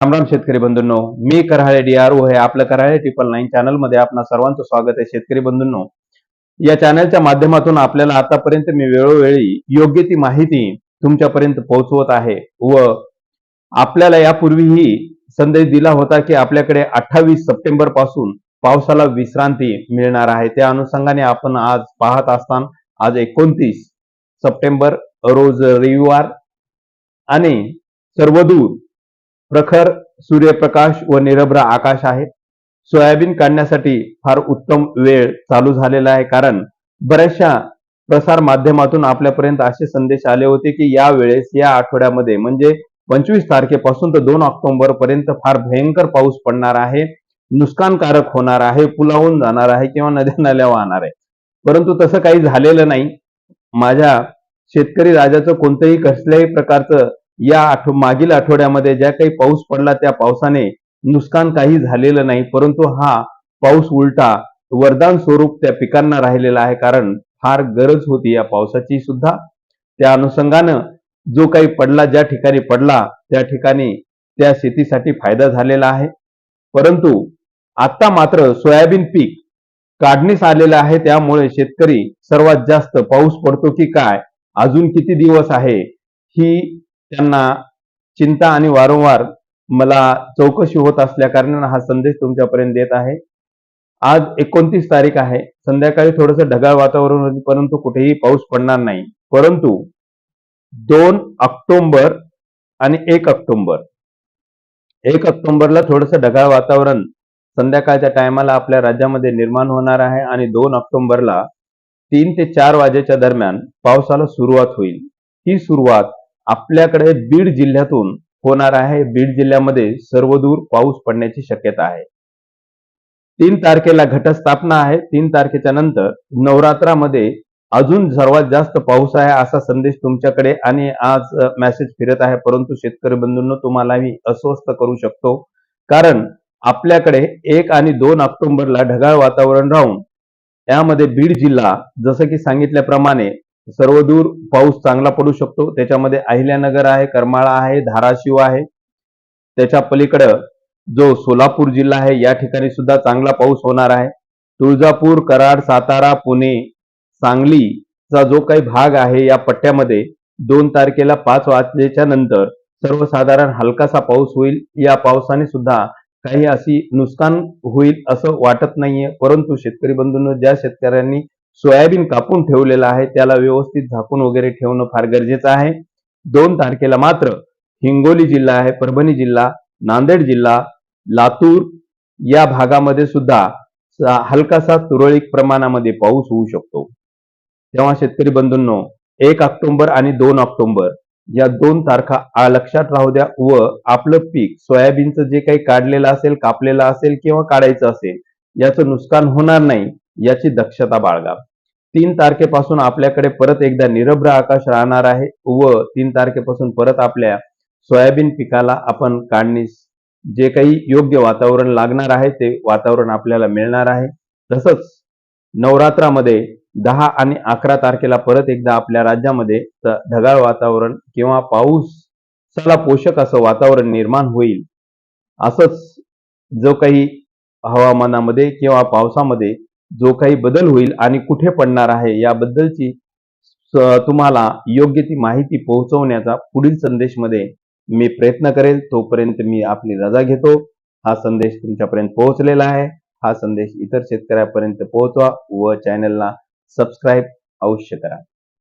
रामराम शेतकरी बंधूंनो मी Karale D R O हे आपलं कराळे ट्रिपल नाईन चॅनलमध्ये आपणा सर्वांचं स्वागत आहे शेतकरी बंधूंनो. या चॅनलच्या माध्यमातून आपल्याला आतापर्यंत मी वेळोवेळी योग्य ती माहिती तुमच्यापर्यंत पोहोचवत आहे व आपल्याला यापूर्वीही संदेश दिला होता की आपल्याकडे अठ्ठावीस सप्टेंबरपासून पावसाला विश्रांती मिळणार आहे. त्या अनुषंगाने आपण आज पाहत असताना आज एकोणतीस सप्टेंबर रोज रविवार आणि सर्वदूर प्रखर सूर्यप्रकाश व निरभ्र आकाश आहे. सोयाबीन काढण्यासाठी फार उत्तम वेळ चालू झालेला आहे कारण बऱ्याचशा प्रसार माध्यमातून आपल्यापर्यंत असे संदेश आले होते की या वेळेस या आठवड्यामध्ये म्हणजे पंचवीस तारखेपासून तर दोन ऑक्टोबर पर्यंत फार भयंकर पाऊस पडणार आहे नुकसानकारक होणार आहे पुलावून जाणार आहे किंवा नद्या नाल्या वाहणार आहे. परंतु तसं काही झालेलं नाही. माझ्या शेतकरी राजाचं कोणतंही कसल्याही प्रकारचं या आठव मागील आठवड्यामध्ये ज्या काही पाऊस पडला त्या पावसाने नुकसान काही झालेलं नाही परंतु हा पाऊस उलटा वरदान स्वरूप त्या पिकांना राहिलेला आहे कारण फार गरज होती या पावसाची सुद्धा. त्या अनुषंगानं जो काही पडला ज्या ठिकाणी पडला त्या ठिकाणी त्या शेतीसाठी फायदा झालेला आहे. परंतु आता मात्र सोयाबीन पीक काढणीस आलेलं आहे त्यामुळे शेतकरी सर्वात जास्त पाऊस पडतो की काय अजून किती दिवस आहे ही त्यांना चिंता आणि वारंवार मला चौकशी होत असल्या कारणानं हा संदेश तुमच्यापर्यंत देत आहे. आज एकोणतीस तारीख आहे. संध्याकाळी थोडंसं ढगाळ वातावरण होते परंतु कुठेही पाऊस पडणार नाही. परंतु दोन ऑक्टोबर आणि एक ऑक्टोंबर. एक ऑक्टोबरला थोडंसं ढगाळ वातावरण संध्याकाळच्या टायमाला आपल्या राज्यामध्ये निर्माण होणार आहे आणि दोन ऑक्टोंबरला तीन ते चार वाजेच्या दरम्यान पावसाला सुरुवात होईल. ही सुरुवात आपल्याकडे बीड जिल्ह्यातून होणार आहे. बीड जिल्ह्यामध्ये सर्वदूर पाऊस पडण्याची शक्यता आहे. तीन तारखेला घटस्थापना आहे. तीन तारखेच्या नंतर नवरात्रामध्ये अजून सर्वात जास्त पाऊस आहे असा संदेश तुमच्याकडे आणि आज मेसेज फिरत आहे. परंतु शेतकरी बंधूंनो तुम्हाला मी अस्वस्थ करू शकतो. कारण आपल्याकडे एक आणि दोन ऑक्टोबरला ढगाळ वातावरण राहून यामध्ये बीड जिल्हा जसं की सांगितल्याप्रमाणे सर्वदूर पाऊस चांगला पडू शकतो. त्याच्यामध्ये अहिल्यानगर आहे करमाळा आहे धाराशिव आहे. त्याच्या पलीकडं जो सोलापूर जिल्हा आहे या ठिकाणी सुद्धा चांगला पाऊस होणार आहे. तुळजापूर कराड सातारा पुणे सांगलीचा जो काही भाग आहे या पट्ट्यामध्ये दोन तारखेला पाच वाजेच्या नंतर सर्वसाधारण हलकासा पाऊस होईल. या पावसाने सुद्धा काही अशी नुकसान होईल असं वाटत नाहीये. परंतु शेतकरी बंधूंनो ज्या शेतकऱ्यांनी सोयाबीन कापून ठेवलेला आहे. त्याला व्यवस्थित झाकून वगैरे ठेवणं फार गरजेचं आहे. दोन तारखेला मात्र हिंगोली जिल्हा आहे परभणी जिल्हा नांदेड जिल्हा लातूर या भागामध्ये सुद्धा हलकासा तुरळक प्रमाणामध्ये पाऊस होऊ शकतो. तेव्हा शेतकरी बंधूंनो एक ऑक्टोबर आणि दोन ऑक्टोबर या दोन तारखा लक्षात राहू द्या व आपलं पीक सोयाबीनचं जे काही काढलेलं असेल कापलेलं असेल किंवा काढायचं असेल याचं नुकसान होणार नाही याची दक्षता बाळगा. तीन तारखेपासून आपल्याकडे परत एकदा निरभ्र आकाश राहणार आहे व तीन तारखेपासून परत आपल्या सोयाबीन पिकाला आपण काढणीस जे काही योग्य वातावरण लागणार आहे ते वातावरण आपल्याला मिळणार आहे. तसंच नवरात्रामध्ये दहा आणि अकरा तारखेला परत एकदा आपल्या राज्यामध्ये ढगाळ वातावरण किंवा पाऊस चला पोषक असं वातावरण निर्माण होईल. असंच जो काही हवामानामध्ये किंवा पावसामध्ये जो काही बदल होईल आणि कुठे पडणार आहे याबद्दलची तुम्हाला योग्य ती माहिती पोहोचवण्याचा पुढील संदेशमध्ये मी प्रयत्न करेल. तोपर्यंत मी आपली रजा घेतो. हा संदेश तुमच्यापर्यंत पोहोचलेला आहे. हा संदेश इतर शेतकऱ्यापर्यंत पोहोचवा व चॅनलला सबस्क्राईब अवश्य करा.